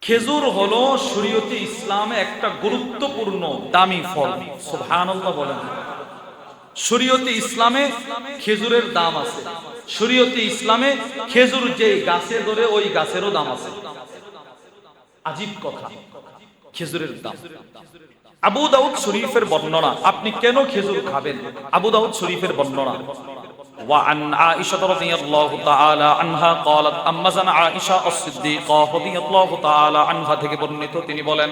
খেজুর হলো শরীয়তে ইসলামে একটা গুরুত্বপূর্ণ দামি ফল। সুবহানাল্লাহ বলেন। শরীয়তে ইসলামে খেজুরের দাম আছে। শরীয়তে ইসলামে খেজুর যে গাছে ধরে, ওই গাছেরও দাম আছে। আজীব কথা। খেজুরের দাম। আবু দাউদ শরীফের বর্ণনা, আপনি কেন খেজুর খাবেন? আবু দাউদ শরীফের বর্ণনা। وعن عائشة رضي الله تعالى عنها قالت أما زن عائشة الصديقة رضي الله تعالى عنها থেকে বর্ণিত তিনি বলেন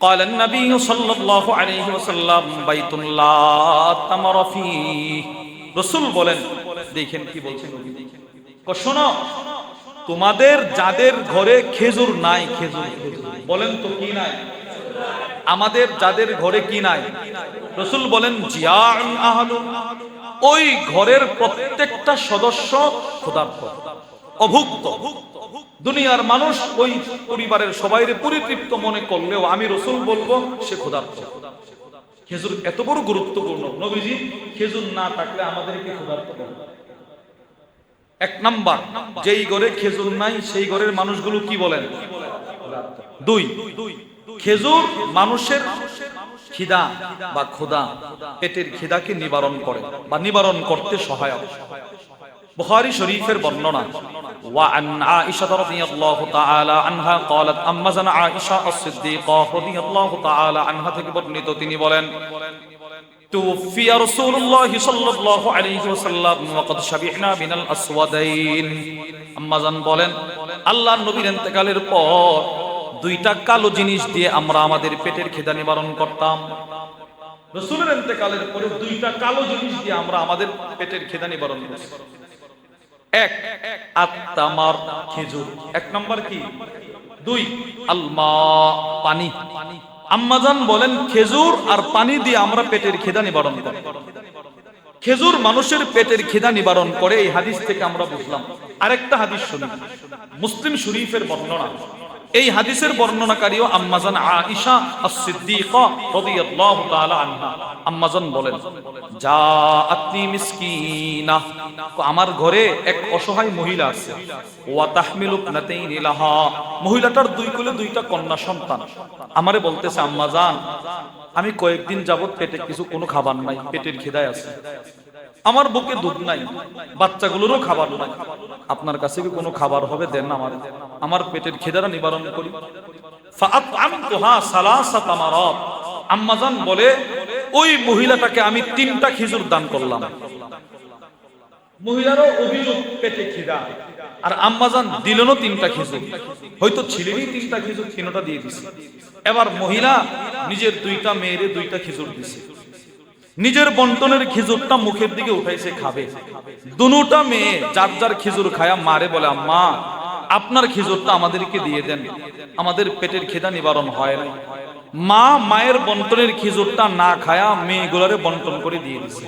قال النبي صلى الله عليه وسلم بيت لا تمر فيه রসুল বলেন দেখেন কি বলছেন নবী কো শোনো তোমাদের যাদের ঘরে খেজুর নাই খেজুর খেজুর। বলেন তো কি নাই আমাদের যাদের ঘরে কি নাই রসুল বলেন জিয়ান আহলু ওই ঘরের প্রত্যেকটা সদস্য ক্ষুধার্ত অভুক্ত। দুনিয়ার মানুষ ওই পরিবারের সবাই পরিতৃপ্ত মনে করলেও আমি রসুল বলব, সে ক্ষুধার্ত খেজুর এত বড় গুরুত্বপূর্ণ। নবীজি, খেজুর না থাকলে আমাদেরকে ক্ষুধার্ত এক নাম্বার, যেই ঘরে খেজুর নাই, সেই ঘরের মানুষগুলো কি বলেন? দুই, খেজুর মানুষের খিদা বা ক্ষুদা পেটের খিদাকে নিবারণ করে বা নিবারণ করতে সহায়ক বুখারী শরীফের বর্ণনা وعن عائشة رضي الله تعالى عنها قالت أما زن عائشة الصديقة رضي الله تعالى عنها থেকে বর্ণিত তিনি বলেন توفي رسول الله صلى الله عليه وسلم وقد شبعنا من الأسودين আম্মা জান বলেন আল্লাহর নবীর ইন্তেকালের পর দুইটা কালো জিনিস দিয়ে আমরা আমাদের পেটের খিদা নিবারণ করতাম। রসুলের ইন্তেকালের পরে দুইটা কালো জিনিস দিয়ে আমরা আমাদের পেটের খিদা নিবারণ করছি এক আত্মামার খেজুর। এক নম্বর কি? দুই, আলমা, পানি। আম্মাজান বলেন, খেজুর আর পানি দিয়ে আমরা পেটের খিদা নিবারণ করি। খেজুর মানুষের পেটের খিদা নিবারণ করে, এই হাদিস থেকে আমরা বুঝলাম। আরেকটা হাদিস শুনি। মুসলিম শরীফের বর্ণনা। এই হাদিসের বর্ণনাকারীও আম্মাজান আয়েশা আস-সিদ্দিকা রাদিয়াল্লাহু তাআলা আনহা। আম্মাজান বলেন, জাআতনি মিসকিনা। আমার ঘরে এক অসহায় মহিলা আছে। ওয়া তাহমিলু ইবনাতাইনি লাহা। মহিলাটার দুই কোলে দুইটা কন্যা সন্তান। আমারে বলতেছে, আম্মাজান, আমি কয়েকদিন যাবত পেটে কিছু কোনো খাবার নাই, পেটের খিদায় আছে। আমার বুকে দুধ নাই, বাচ্চাগুলোরও খাবার নাই। আপনার কাছে কি কোনো খাবার হবে? দেন আমার। আমার পেটের খিদারা নিবারণ করি। আম্মাজান বলে, ওই মহিলাটাকে আমি তিনটা খেজুর দান করলাম। মহিলারও অভিযোগ, পেটে খিদা। আর আম্মাজান দিলেনও তিনটা খেজুর। হয়তো ছিলেনই তিনটা খেজুর তিনটা দিয়ে দিছে। এবার মহিলা নিজের দুইটা মেয়েরে দুইটা খেজুর দিছে। নিজের বন্টনের খেজুরটা মুখের দিকে উঠাইছে খাবে। দুটা মেয়ে যার যার খেজুর খায়া মারে বলে মা আপনার খেজুরটা আমাদেরকে দিয়ে দেন। আমাদের পেটের খেদা নিবারণ হয় না মা মায়ের বন্টনের খেজুরটা না খায়া মেয়েগুলারে বন্টন করে দিয়ে দিছে।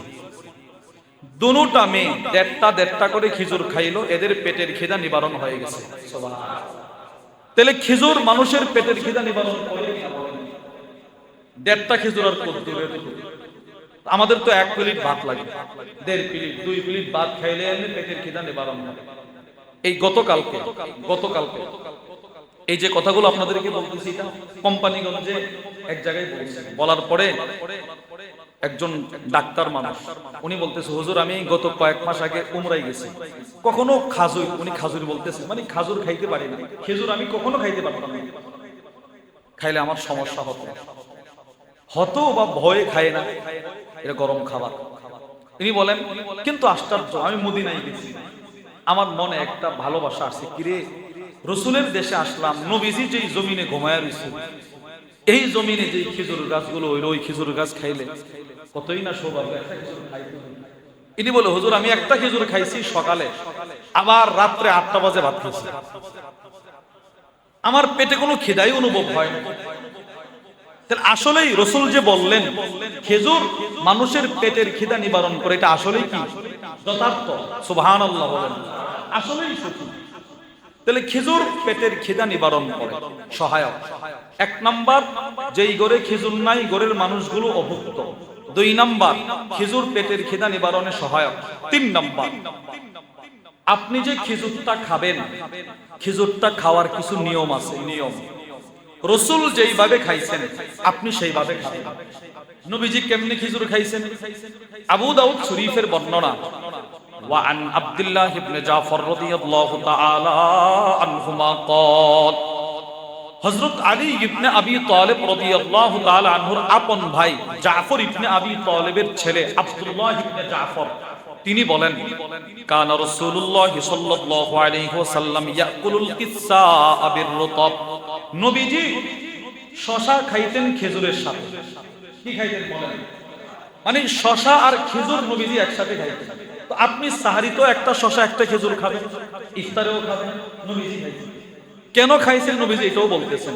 দুটা মেয়ে দেড়টা দেড়টা করে খেজুর খাইলো, এদের পেটের খিদা নিবারণ হয়ে গেছে। তাহলে খেজুর মানুষের পেটের খিদা নিবারণ করে দেড়টা খেজুর আর কত দূরের আমাদের তো এক প্লেট ভাত লাগে, দেড় প্লেট, দুই প্লেট ভাত খাইলে এমনি পেটের খিদা নিবারণ হয় এই গতকালকে গতকালকে, এই যে কথাগুলো আপনাদেরকে বলতেছি এটা কোম্পানিগঞ্জে এক জায়গায়। বলার পরে একজন ডাক্তার মানুষ, উনি বলতেছে, হুজুর, আমি গত কয়েক মাস আগে উমরাই গেছি। কখনো খাজুর, উনি খাজুর বলতেছে মানে খাজুর খাইতে পারি না। খেজুর আমি কখনো খাইতে পারতাম না। খাইলে আমার সমস্যা হতো। হতো বা ভয়ে খায় না। এটা গরম খাবার। তিনি বলেন, কিন্তু আশ্চর্য, আমি মদিনায় গেছি। আমার মনে একটা ভালোবাসা আসছে কিরে রসুলের দেশে আসলাম, নবীজি যেই জমিনে ঘুমায় রয়েছে এই জমিনে যে খেজুর গাছগুলো ওই ওই খেজুর গাছ খাইলে কতই না সৌভাগ্য ইনি বলে, হুজুর, আমি একটা খেজুর খাইছি সকালে, আবার রাত্রে আটটা বাজে ভাত খাইছি আমার পেটে কোনো খিদাই অনুভব হয় আসলেই রসুল যে বললেন, খেজুর মানুষের পেটের খিদা নিবারণ করে, এটা আসলেই কি? যথার্থ। সুবহান আসলেই তাহলে খেজুর পেটের খিদা নিবারণ করে। সহায়ক। এক নাম্বার, যেই গড়ে খেজুর নাই, গড়ের মানুষগুলো অভুক্ত। দুই নাম্বার, খেজুর পেটের খিদা নিবারণে সহায়ক। তিন নাম্বার, আপনি যে খেজুরটা খাবেন, খেজুরটা খাওয়ার কিছু নিয়ম আছে। নিয়ম। রসুল যেইভাবে খাইছেন আপনি সেইভাবে খাবেন নবীজি কেমনে খেজুর খাইছেন আবু দাউদ শরীফের বর্ণনা وعن عبد الله بن جعفر رضي الله تعالى عنهما قال হযরত আলী ইবনে আবি তালেব রাদিয়াল্লাহু তাআলা আনহুর আপন ভাই জাফর ইবনে আবি তালেবের ছেলে আব্দুল্লাহ ইবনে জাফর তিনি বলেন, কান রাসূলুল্লাহ সাল্লাল্লাহু আলাইহি ওয়াসাল্লাম ইয়াকুলুল কিসসা বির রুতাব। নবীজি শশা খাইতেন খেজুরের সাথে। কি খাইতেন বলেন? মানে শশা আর খেজুর নবীজি একসাথে খাইতেন। তো আপনি সাহারিতেও একটা শশা, একটা খেজুর খাবেন, ইফতারেও খাবেন, নবীজি কেন খাইছেন নবীজি এটাও বলতেছেন।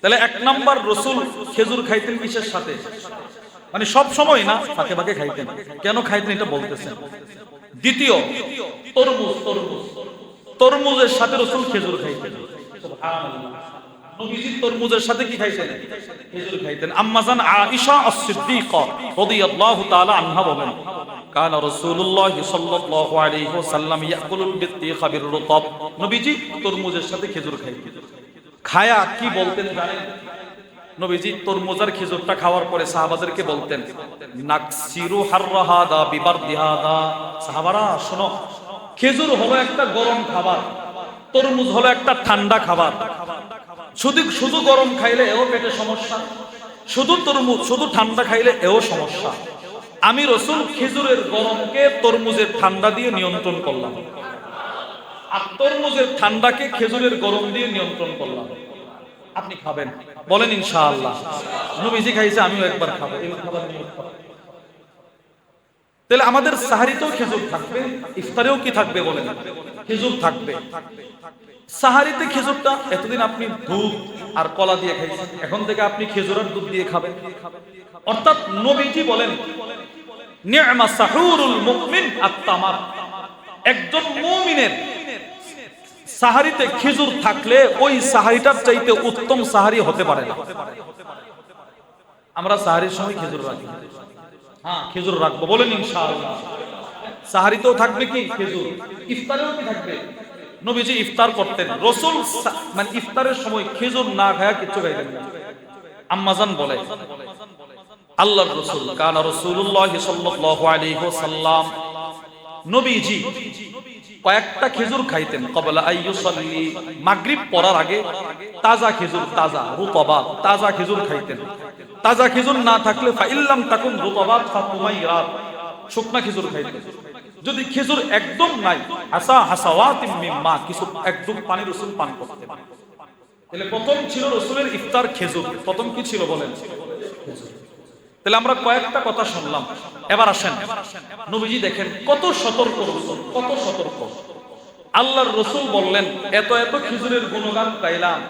তাহলে এক নাম্বার রসুল খেজুর খাইতেন কিসের সাথে? মানে সব সময় না ফাঁকে ফাঁকে খাইতেন কেন খাইতেন এটা বলতেছেন দ্বিতীয়, তরমুজ তরমুজ। তরমুজের সাথে রসুল খেজুর খাইতেন। তরমুজের সাথে কি খাইতেন? তরমুজের সাথে খেজুর খায়া কি বলতেন নবীজি তরমুজার খেজুরটা খাওয়ার পরে সাহাবাদেরকে বলতেন, নাকসিরু হাররাহাদা বিবারদিহাদা সাহাবারা, শোনো, খেজুর হলো একটা গরম খাবার, তরমুজ হলো একটা ঠান্ডা খাবার। শুধু শুধু গরম খাইলে এও পেটে সমস্যা, শুধু তরমুজ, শুধু ঠান্ডা খাইলে এও সমস্যা। আমি রসুল খেজুরের গরমকে তরমুজের ঠান্ডা দিয়ে নিয়ন্ত্রণ করলাম। আর তরমুজের ঠান্ডাকে খেজুরের গরম দিয়ে নিয়ন্ত্রণ করলাম। আপনি খাবেন। বলেন ইনশাআল্লাহ। নবীজি খাইছে, আমিও একবার খাব। এই খাবার তাহলে আমাদের সাহারিতেও খেজুর থাকবে, ইফতারেও কি থাকবে বলেন? খেজুর থাকবে। সাহারিতে খেজুরটা এতদিন আপনি দুধ আর কলা দিয়ে খাইছেন, এখন থেকে আপনি খেজুর আর দুধ দিয়ে খাবেন। অর্থাৎ নবীজি বলেন নি'মা সাহুরুল মুমিন আত-তামার। একজন মুমিনের সাহারিতে খেজুর থাকলে ওই সাহারিটার চাইতে উত্তম সাহারি হতে পারে না। আমরা সাহারির সময় খেজুর রাখি। হ্যাঁ খেজুর রাখব, বলেন সাহারিতেও থাকবে কি? খেজুর। ইফতারেও কি থাকবে? নবীজি ইফতার করতেন। রসুল মানে ইফতারের সময় খেজুর না খায়া কিছু খাইতেন আম্মাজান বলে, আল্লাহর রসুল, কানা রাসূলুল্লাহ সাল্লাল্লাহু আলাইহি নবীজি কয়েকটা খেজুর খাইতেন। কবলা আইয়ুসাল্লি মাগরিব পড়ার আগে তাজা খেজুর, তাজা রুতবা তাজা খেজুর খাইতেন। তাজা খেজুর না থাকলে ফাইল্লাম তাকুন রুতবা ফাতুমাইরাত শুকনা খেজুর খাইতেন। যদি খেজুর একদম নাই আসা হাসাওয়াতিম মিম্মা, কিছু একদম পানি রসুল পান করতেন। তাহলে প্রথম ছিল রসুলের ইফতার খেজুর। প্রথম কি ছিল বলেন? তাহলে আমরা কয়েকটা কথা শুনলাম। এবার আসেন, নবীজি দেখেন কত সতর্ক কত সতর্ক। আল্লাহর রসুল বললেন, এত এত খেজুরের গুণগান গাইলাম,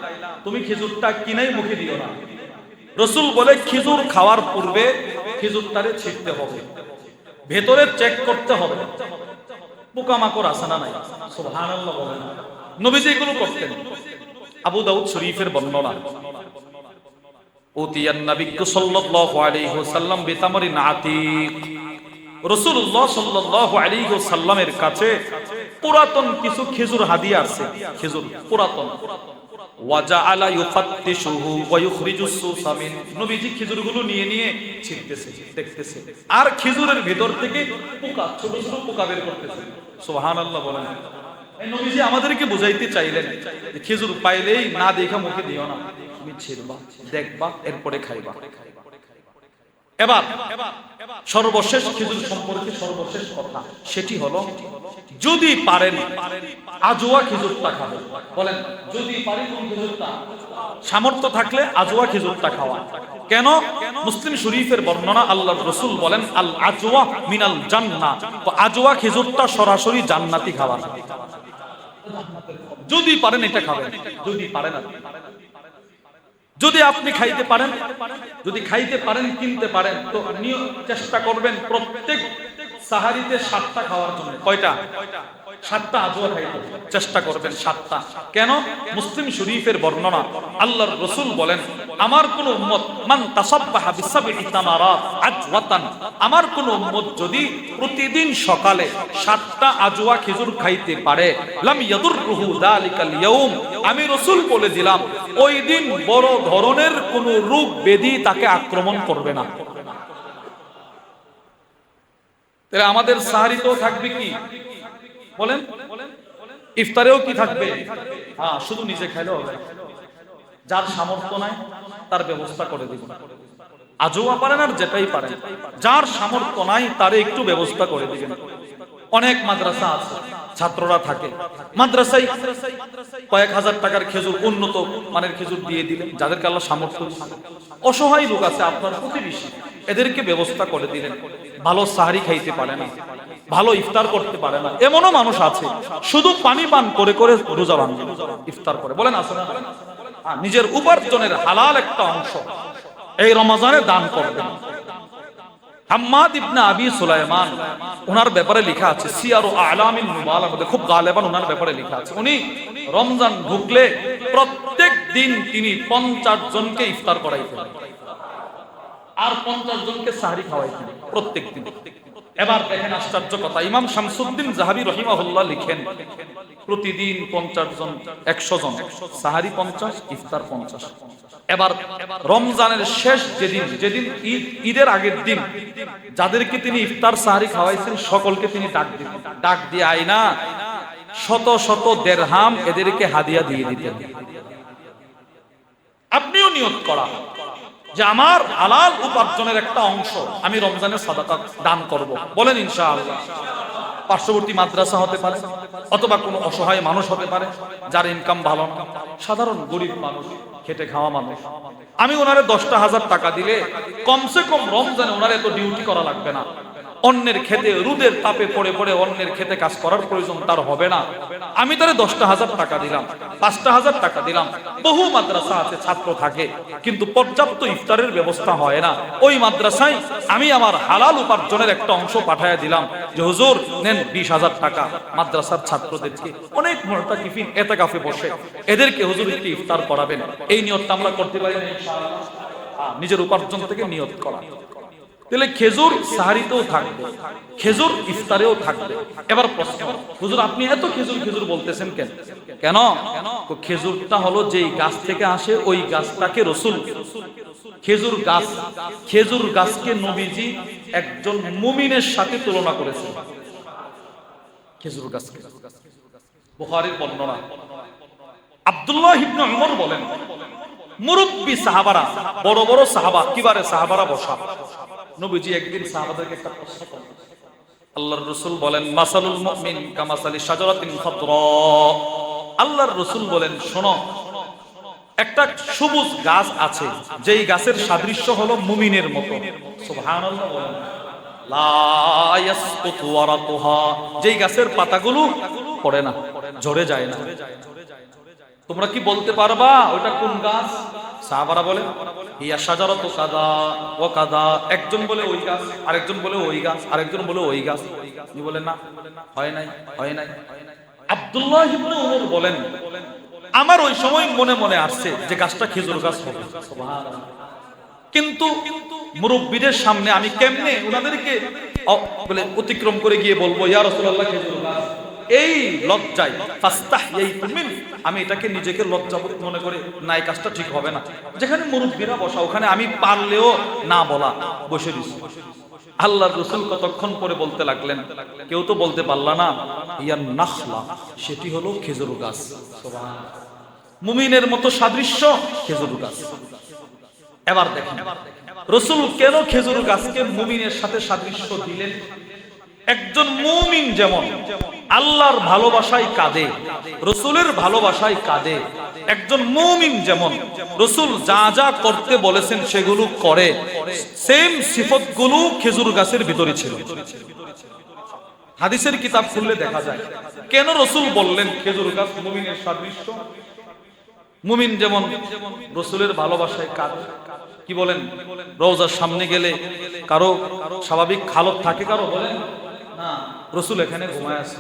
তুমি খেজুরটা কিনাই মুখে দিও না। রসুল বলে, খেজুর খাওয়ার পূর্বে খেজুরটারে ছিটতে হবে, ভেতরে চেক করতে হবে। পোকামাকড় আছে না নাই? সুবহানাল্লাহ নবীজি এগুলো করতেন। আবু দাউদ শরীফের বর্ণনা উতিয়ান নবিক্কু সাল্লাল্লাহু আলাইহি ওয়াসাল্লাম বিতামরিন আতীক রাসূলুল্লাহ সাল্লাল্লাহু আলাইহি ওয়াসাল্লামের কাছে পুরাতন কিছু খেজুর আছে। পুরাতন। আর খেজুরের ভেতর থেকে পোকা, ছোট ছোট পোকা বের করতেছে। সুবহানাল্লাহ বলেন। এই নবীজি আমাদেরকে বুঝাইতে চাইলেন খেজুর পাইলেই না দেখা মুখে দিও না। তুমি দেখবা, এরপরে খাইবা। এবার, সর্বশেষ খেজুর সম্পর্কে সর্বশেষ কথা সেটি হলো, যদি পারেন আজোয়া খেজুরটা খাবেন। বলেন, যদি সামর্থ্য থাকলে আজোয়া খেজুরটা খাওয়া কেন? মুসলিম শরীফের বর্ণনা আল্লাহর রসুল বলেন, আল আজওয়া মিনাল জান্না তো আজওয়া খেজুরটা সরাসরি জান্নাতি খাওয়া যদি পারেন এটা খাবেন। যদি পারেন যদি আপনি খাইতে পারেন, যদি খাইতে পারেন, কিনতে পারেন, তো নিয়- চেষ্টা করবেন প্রত্যেক সাহারিতে সাতটা খাওয়ার জন্য। কয়টা? সাতটা আজুয়া খাইতে চেষ্টা করবেন সাতটা। কেন? মুসলিম শরীফের বর্ণনা। আল্লাহর রসুল বলেন, আমার কোন উম্মত মান তাসাব্বাহা আজওয়াতান। আমার কোন উম্মত যদি প্রতিদিন সকালে সাতটা আজওয়া খেজুর খাইতে পারে, লাম ইয়াউম। আমি রসুল বলে দিলাম, ওই দিন বড় ধরনের কোন রোগ ব্যাধি তাকে আক্রমণ করবে না। তাহলে আমাদের সাহারিতেও থাকবে কি? বলেন। ইফতারেও কি থাকবে? হ্যাঁ শুধু নিজে খাইলেও হবে। যার সামর্থ্য নাই, তার ব্যবস্থা করে দিব। আজও পারেন আর যেটাই পারেন। যার সামর্থ্য নাই, তারে একটু ব্যবস্থা করে দিবেন। অনেক মাদ্রাসা আছে, ছাত্ররা থাকে। মাদ্রাসায় কয়েক হাজার টাকার খেজুর, উন্নত মানের খেজুর দিয়ে দিলেন যাদেরকে আল্লাহ সামর্থ্য। অসহায় লোক আছে, আপনার প্রতিবেশী, এদেরকে ব্যবস্থা করে দিলেন। ভালো সাহারি খাইতে পারে না, ভালো ইফতার করতে পারে না। এমনও মানুষ আছে, শুধু পানি পান করে করে রোজা ভাঙবে ইফতার করে। বলেন, আসলে নিজের উপার্জনের হালাল একটা অংশ এই রমাজানে দান করবেন সুলাইমান ব্যাপারে আছে খুব ওনার ব্যাপারে আছে। উনি রমজান প্রত্যেক দিন তিনি পঞ্চাশ জনকে ইফতার করাইতেন। আর পঞ্চাশ জনকে সাহারি খাওয়াইতেন প্রত্যেক দিন এবার দেখেন আশ্চর্য কথা। ইমাম শামসুদ্দিন জাহাবি রহিমাহুল্লাহ লিখেন, প্রতিদিন পঞ্চাশ জন, একশো জন, সাহারি পঞ্চাশ, ইফতার পঞ্চাশ। এবার রমজানের শেষ যেদিন যেদিন ঈদ, ঈদের আগের দিন, যাদেরকে তিনি ইফতার সাহারি খাওয়াইছেন, সকলকে তিনি ডাক দিতেন ডাক দিয়ে আইনা শত শত দেড়হাম এদেরকে হাদিয়া দিয়ে দিতেন। আপনিও নিয়োগ করা। যে আমার আলাল উপার্জনের একটা অংশ আমি রমজানের সাদাকা দান করব। বলেন ইনশাআল্লাহ। পার্শ্ববর্তী মাদ্রাসা হতে পারে অথবা কোনো অসহায় মানুষ হতে পারে যার ইনকাম ভালো না। সাধারণ গরিব মানুষ, খেটে খাওয়া মানুষ। আমি ওনারে দশটা হাজার টাকা দিলে কমসে কম রমজানে ওনারে এত ডিউটি করা লাগবে না। অন্যের খেতে, রুদের তাপে পড়ে পড়ে অন্যের খেতে কাজ করার প্রয়োজন তার হবে না। আমি তারে দশটা হাজার টাকা দিলাম, পাঁচটা হাজার টাকা দিলাম। বহু মাদ্রাসা আছে, ছাত্র থাকে, কিন্তু পর্যাপ্ত ইফতারের ব্যবস্থা হয় না। ওই মাদ্রাসায় আমি আমার হালাল উপার্জনের একটা অংশ পাঠাইয়া দিলাম যে, হুজুর, নেন বিশ হাজার টাকা। মাদ্রাসার ছাত্রদেরকে অনেক মোটা টিফিন এতে কাফে বসে। এদেরকে হুজুর একটি ইফতার করাবেন। এই নিয়তটা আমরা করতে পারি নিজের উপার্জন থেকে নিয়ত করা। তাহলে খেজুর সাহারিতেও থাকবে, খেজুর ইফতারেও থাকবে। এবার প্রশ্ন, হুজুর, আপনি এত খেজুর খেজুর বলতেছেন কেন? কেন? খেজুরটা হলো যেই গাছ থেকে আসে, ওই গাছটাকে রসুল খেজুর গাছ, খেজুর গাছকে নবীজি একজন মুমিনের সাথে তুলনা করেছেন। খেজুর গাছকে। বুখারীর বর্ণনা। আব্দুল্লাহ ইবনে উমর বলেন, মুরব্বী সাহাবারা, বড় বড় সাহাবা, কিবারে সাহাবারা বসা। নবীজি একদিন সাহাবাদেরকে একটা প্রশ্ন করলেন আল্লাহর রাসূল বলেন, মাসালুল মুমিন কামাসালি শাজারাতিন খাদরা আল্লাহর রাসূল বলেন, শোনো, একটা সবুজ গাছ আছে, যেই গাছের সাদৃশ্য হলো মুমিনের মতো। সুবহানাল্লাহ বলেন। যেই গাছের পাতাগুলো পড়ে না, ঝরে যায় না। তোমরা কি বলতে পারবা ওটা কোন গাছ? সাহাবারা বলে ইয়া সাজারত কাদা ও কাদা একজন বলে, ওই গাছ। আরেকজন বলে, ওই গাছ। আরেকজন বলে, ওই গাছ। উনি বলেন, না, হয় নাই হয় নাই। আব্দুল্লাহ ইবনে উমর বলেন, আমার ওই সময় মনে মনে আসছে যে গাছটা খেজুর গাছ হবে। কিন্তু মুরব্বীদের সামনে আমি কেমনে ওনাদেরকে বলে অতিক্রম করে গিয়ে বলব, ইয়া রাসূলুল্লাহ, খেজুর গাছ। এই লজ্জায় আমি এটাকে নিজেকে লজ্জাবোধ মনে করে না এই কাজটা ঠিক হবে না। যেখানে মুরব্বীরা বসা, ওখানে আমি পারলেও না বলা, বসে দিছি। আল্লাহ রসুল কতক্ষণ পরে বলতে লাগলেন? কেউ তো বলতে পারলা না। ইয়া নাখলা, সেটি হলো খেজুর গাছ। মুমিনের মতো সাদৃশ্য খেজুর গাছ। এবার দেখেন, রসুল কেন খেজুর গাছকে মুমিনের সাথে সাদৃশ্য দিলেন? একজন মুমিন যেমন, আল্লাহর ভালোবাসায় কাঁদে, রসুলের ভালোবাসায় কাঁদে। একজন মুমিন যেমন, রসুল যা যা করতে বলেছেন সেগুলো করে, সেম সিফতগুলো খেজুর গাছের ভিতরে ছিল। হাদিসের কিতাব খুললে দেখা যায়, কেন রসুল বললেন খেজুর গাছ মুমিনের সাদৃশ্য? মুমিন যেমন, রসুলের ভালোবাসায় কাজ কি বলেন? রোজার সামনে গেলে কারও স্বাভাবিক খালত থাকে কারও? বলেন। রসুল এখানে ঘুমায় আছে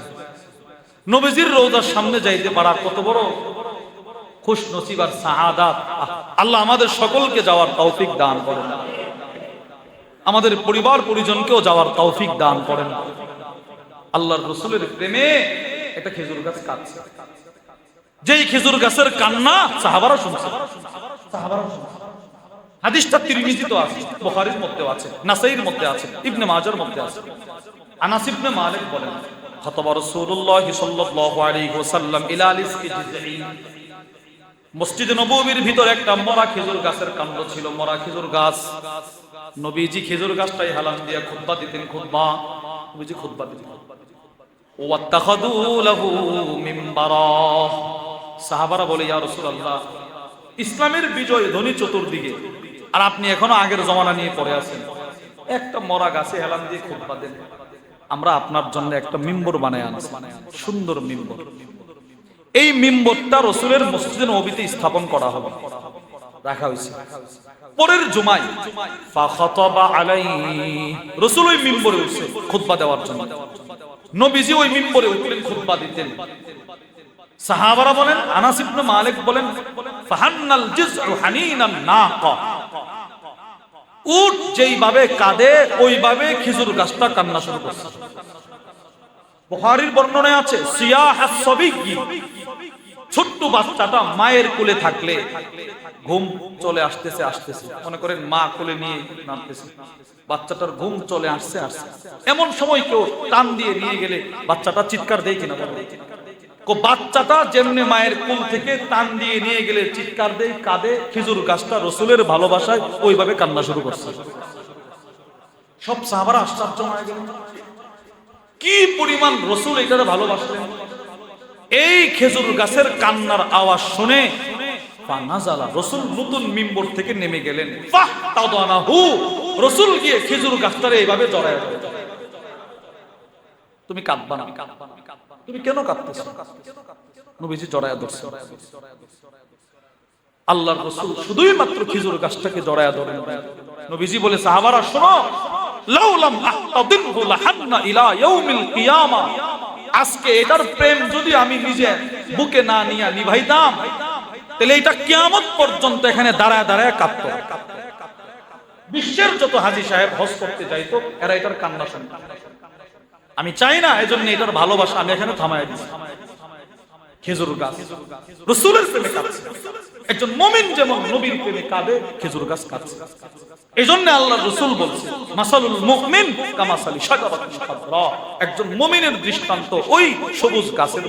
নবীজির রোজার সামনে যাইতে পারার কত বড় খুশ নসিব আর সাহাদাত আল্লাহ আমাদের সকলকে যাওয়ার তৌফিক দান করেন। আমাদের পরিবার পরিজনকেও যাওয়ার তৌফিক দান করেন। আল্লাহর রসুলের প্রেমে একটা খেজুর গাছ কাটছে। যেই খেজুর গাছের কান্না সাহাবারা শুনছে। সাহাবারা শুনছে। হাদিসটা তিরমিজিতে আছে, বুখারীর মধ্যেও আছে নাসাইর মধ্যে আছে, ইবনে মাজার মধ্যে আছে। আনাস ইবনে মালিক বলেন, খতবা রাসূলুল্লাহ সাল্লাল্লাহু আলাইহি ওয়াসাল্লাম ইলা মসজিদে নববীর ভিতর একটা মরা খেজুর গাছের কাণ্ড ছিল, মরা খেজুর গাছ। নবীজি খেজুর গাছটাই হালাম দিয়া খুতবা দিতেন খুতবা নবীজি খুতবা দিতেন। লাহু মিম্বারা সাহাবারা বলে, ইয়া রাসূলুল্লাহ, ইসলামের বিজয় ধ্বনি চতুর্দিকে, আর আপনি এখনও আগের জমানা নিয়ে পড়ে আছেন। একটা মরা গাছে হেলান দিয়ে খুতবা দেন। আমরা আপনার জন্য একটা মিম্বর বানায় আনছি। সুন্দর মিম্বর। এই মিম্বরটা রসুলের মসজিদে নবীতে স্থাপন করা হবে। রাখা হয়েছে। পরের জুমাই রসুল ওই মিম্বরে উঠছে খুতবা দেওয়ার জন্য। নবীজি ওই মিম্বরে উঠলেন খুতবা দিতেন। সাহাবারা বলেন, আনাস মালিক বলেন, ফাহান্নাল জিজউ হানিনান উট যেইভাবে কাঁদে, ওইভাবে খেজুর গাছটা কান্না শুরু করছে। বুখারীর বর্ণনায় আছে ছোট্ট বাচ্চাটা মায়ের কোলে থাকলে ঘুম চলে আসতেছে আসতেছে। মনে করেন মা কোলে নিয়ে নামতেছে। বাচ্চাটার ঘুম চলে আসছে আসছে। এমন সময় কেউ টান দিয়ে নিয়ে গেলে বাচ্চাটা চিৎকার দেয় কিনা বাচ্চাটা যেমনি মায়ের কোল থেকে টান দিয়ে নিয়ে গেলে চিৎকার দেয়, কাঁদে, খেজুর গাছটা রসুলের ভালোবাসায় ওইভাবে কান্না শুরু করছে। সব সাহাবারা আশ্চর্য হয়ে গেল। কি পরিমাণ রসুল এটারে ভালোবাসলেন। এই খেজুর গাছের কান্নার আওয়াজ শুনে রসুল নতুন মিম্বর থেকে নেমে গেলেন। রসুল গিয়ে খেজুর গাছটারে এইভাবে জড়ায়। তুমি কাঁদবা না। তুমি কেন কাঁদতেছ? নবীজি জড়ায় ধরছে আল্লাহর রসুল শুধুই মাত্র খেজুর গাছটাকে জড়ায় ধরেন। নবীজি বলে, সাহাবারা, শোনো লাউলাম আহতাদিনহু লাহান্না ইলা ইয়াউমিল কিয়ামা। আজকে এটার প্রেম যদি আমি নিজে বুকে না নিয়ে নিভাইতাম, তাহলে এটা কিয়ামত পর্যন্ত এখানে দাঁড়ায় দাঁড়ায় কাঁদতো। বিশ্বের যত হাজি সাহেব হজ করতে যাইতো, এরা এটার কান্না শুনত। আমি চাই না এই জন্য এটার ভালোবাসা আমি এখানে থামায় দিচ্ছি খেজুর গাছ। রসুলের প্রেমে কাঁদছে। একজন মমিন যেমন নবীর প্রেমে কাঁদে, খেজুর গাছ কাঁদছে। এই জন্য আল্লাহ রসুল বলছে, মাসালুল মুমিন কামাসালি একজন দৃষ্টান্ত ওই সবুজ গাছের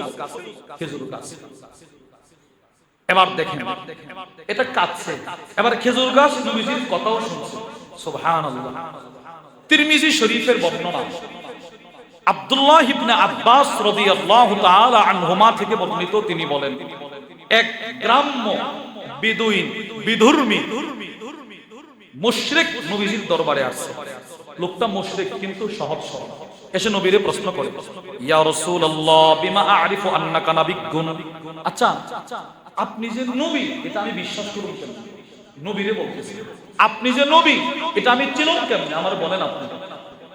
খেজুর গাছ। এবার দেখেন, এটা কাঁদছে। এবার খেজুর গাছ নবীজির কথাও শুনছে। সুবহানাল্লাহ। তিরমিজি শরীফের বর্ণনা। আব্দুল্লাহ ইবনে আব্বাস আনহুমা থেকে বর্ণিত তিনি বলেন, এক গ্রাম্য বিদুইন নবীজির দরবারে আসছে। লোকটা কিন্তু সহজ এসে নবীরে প্রশ্ন করে, ইয়া রাসূলুল্লাহ, বিমা আরিফু আন্নাকা আচ্ছা আপনি যে নবী, এটা আমি বিশ্বাস করব কেন নবীরে আপনি যে নবী, এটা আমি চিনব কেমনে? আমার বলেন আপনি।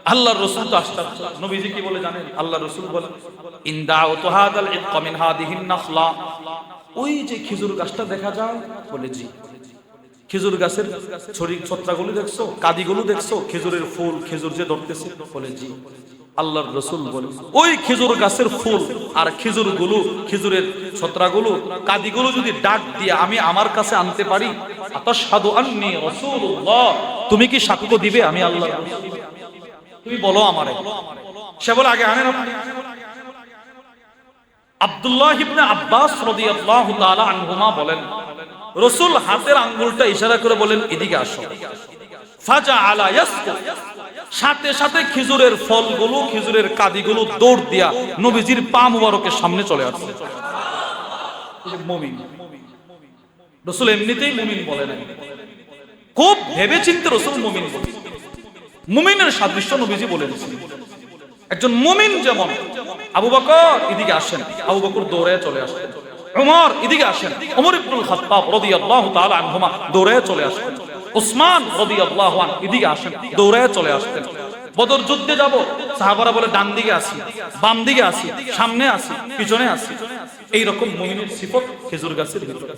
আল্লাহর রসুল তো আশ্চর্য নবীজি কি বলে জানেন? আল্লাহ রসুল বলে ইনদাউতু হাদাল ইক্কা মিন হাদিহিন নাখলা। ওই যে খেজুর গাছটা দেখা যায়, বলে জি। খেজুর গাছের ছড়ি ছত্রাগুলো দেখছ? কাদিগুলো দেখছ? খেজুরের ফুল, খেজুর যে ধরতেছে, বলে জি। আল্লাহর রসুল বলে, ওই খেজুর গাছের ফুল আর খেজুরগুলো খেজুরের ছত্রাগুলো কাদিগুলো যদি ডাক দিয়ে আমি আমার কাছে আনতে পারি তুমি কি সাক্ষ্য দিবে আমি আল্লাহর তুমি বলো আমারে। সে বলে, আগে আনেন আব্দুল্লাহ ইবনে আব্বাস আনহুমা বলেন, রাসূল হাতের আঙ্গুলটা ইশারা করে বলেন, এদিকে আসো। আলা সাথে সাথে খেজুরের ফলগুলো, খেজুরের কাদিগুলো দৌড় দিয়া নবীজির পা মুবারকের সামনে চলে আসছে। রসুল এমনিতেই মুমিন বলে খুব ভেবে চিন্তে রসুল মুমিন বলে। মুমিনের সাদৃশ্য নবীজি বলে দিয়েছেন একজন মুমিন যেমন, আবু বকর এদিকে আসেন, আবু বকর দৌড়ে চলে আসেন ওমর এদিকে আসেন ওমর ইবনুল খাত্তাব রাদিয়াল্লাহু তাআলা আনহুমা দৌড়ে চলে আসেন, উসমান রাদিয়াল্লাহু আনহু এদিকে আসেন, দৌড়ে চলে আসতেন বদর যুদ্ধে যাব, সাহাবারা বলে, ডান দিকে আসি বাম দিকে আসি সামনে আসি পিছনে আসি এই রকম মহিনের সিফত খেজুর গাছের ভিতরে।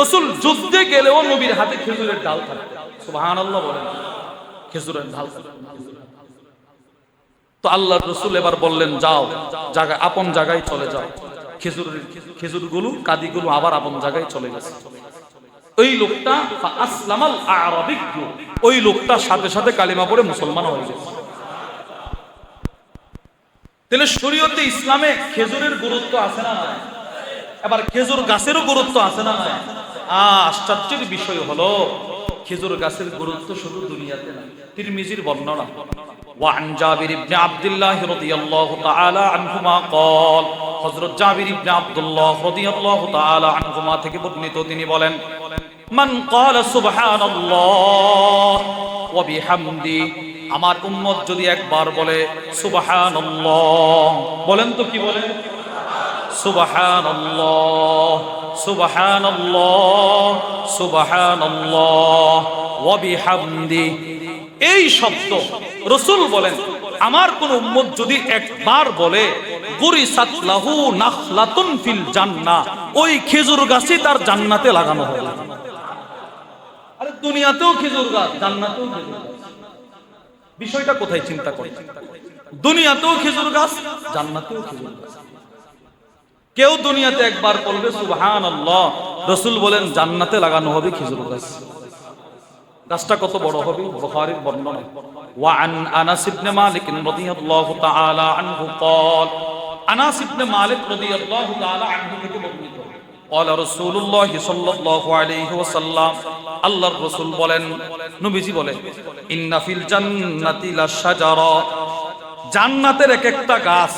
রসুল যুদ্ধে গেলেও নবীর হাতে খেজুরের ডাল থাকে। সুবহানাল্লাহ বলেন। খেজুরের থাকে। তো আল্লাহ রসুল এবার বললেন, যাও আপন জায়গায় চলে যাও খেজুরগুলো কাদিগুলো আবার আপন জায়গায় চলে গেছে ওই লোকটা আসলামাল আরাবিক ওই লোকটা সাথে সাথে কালিমা পড়ে মুসলমান হয়ে গেছে তাহলে শরীয়তে ইসলামে খেজুরের গুরুত্ব আছে না? এবার খেজুর গাছেরও গুরুত্ব আছে না? আশ্চর্যের বিষয় হলো খেজুর গাছের গুরুত্ব শুধু দুনিয়াতে না তিরমিজির বর্ণনা وعن جابر بن عبد الله رضي الله تعالى عنهما قال হযরত জাবির ইবনে আব্দুল্লাহ রাদিয়াল্লাহু তাআলা আনহুমা থেকে বর্ণিত তিনি বলেন মান ক্বালা সুবহানাল্লাহ ওয়া বিহামদি আমার উম্মত যদি একবার বলে সুবহানাল্লাহ বলেন তো কি বলেন সুবহানাল্লাহ সুবহানাল্লাহ সুবহানাল্লাহ, ওয়া বিহামদি। এই শব্দ রসুল বলেন, আমার কোন উম্মত যদি একবার বলে গুরিসাত লাহু নাখলাতুন ফিল জান্নাহ ওই খেজুর গাছই তার জান্নাতে লাগানো হবে। আরে দুনিয়াতেও খেজুর গাছ, জান্নাতেও খেজুর গাছ। বিষয়টা কোথায় চিন্তা করি দুনিয়াতেও খেজুর গাছ, জান্নাতেও খেজুর গাছ। কেউ দুনিয়াতে একবার বলবে সুবহান আল্লাহ রসুল বলেন জান্নাতে লাগানো হবে খেজুর গাছ গাছটা কত বড় হবে বুখারীর বর্ণনা ওয়ান আনাস ইবনে মালিক রাদিয়াল্লাহু তাআলা আনহু قال আনাস ইবনে মালিক রাদিয়াল্লাহু তাআলা আনহু থেকে বর্ণিত قال رسول الله صلى الله عليه وسلم আল্লাহর রাসূল বলেন নবীজি বলেন ইন্না ফিল জান্নাতি লাশাজারা জান্নাতের এক একটা গাছ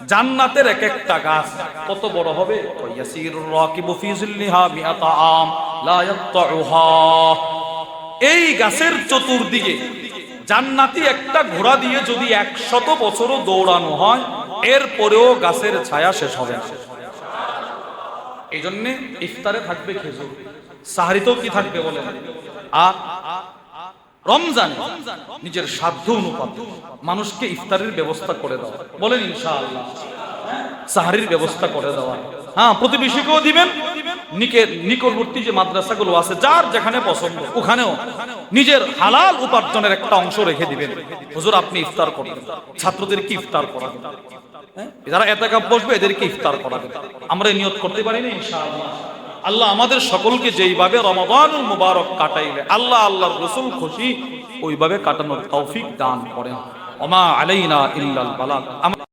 জান্নাতের এক একটা গাছ, কত বড় হবে? এই গাছের চতুর্দিকে জান্নাতি একটা ঘোড়া দিয়ে যদি একশত বছরও দৌড়ানো হয় এরপরেও গাছের ছায়া শেষ হবে এই জন্যে ইফতারে থাকবে খেজুর। সাহারিতেও কি থাকবে বলে আর রমজান নিজের সাধ্য অনুপাত মানুষকে ইফতারের ব্যবস্থা করে দেওয়া। বলেন ইনশাআল্লাহ। সাহারির ব্যবস্থা করে দেওয়া। হ্যাঁ প্রতিবেশীকেও দিবেন নিকটবর্তী যে মাদ্রাসাগুলো আছে, যার যেখানে পছন্দ, ওখানেও নিজের হালাল উপার্জনের একটা অংশ রেখে দিবেন। হুজুর, আপনি ইফতার করবেন ছাত্রদেরকে ইফতার করাবেন? হ্যাঁ? যারা এতাকাপ বসবে, এদেরকে ইফতার করাবেন। আমরা নিয়ত করতে পারি না, ইনশাআল্লাহ। আল্লাহ আমাদের সকলকে যেইভাবে রমাদানুল মুবারক কাটাইলে, আল্লাহ আল্লাহর রসুল খুশি, ওইভাবে কাটানোর তৌফিক দান করেন। অমা আলাইনা ইল্লাল বালাগ।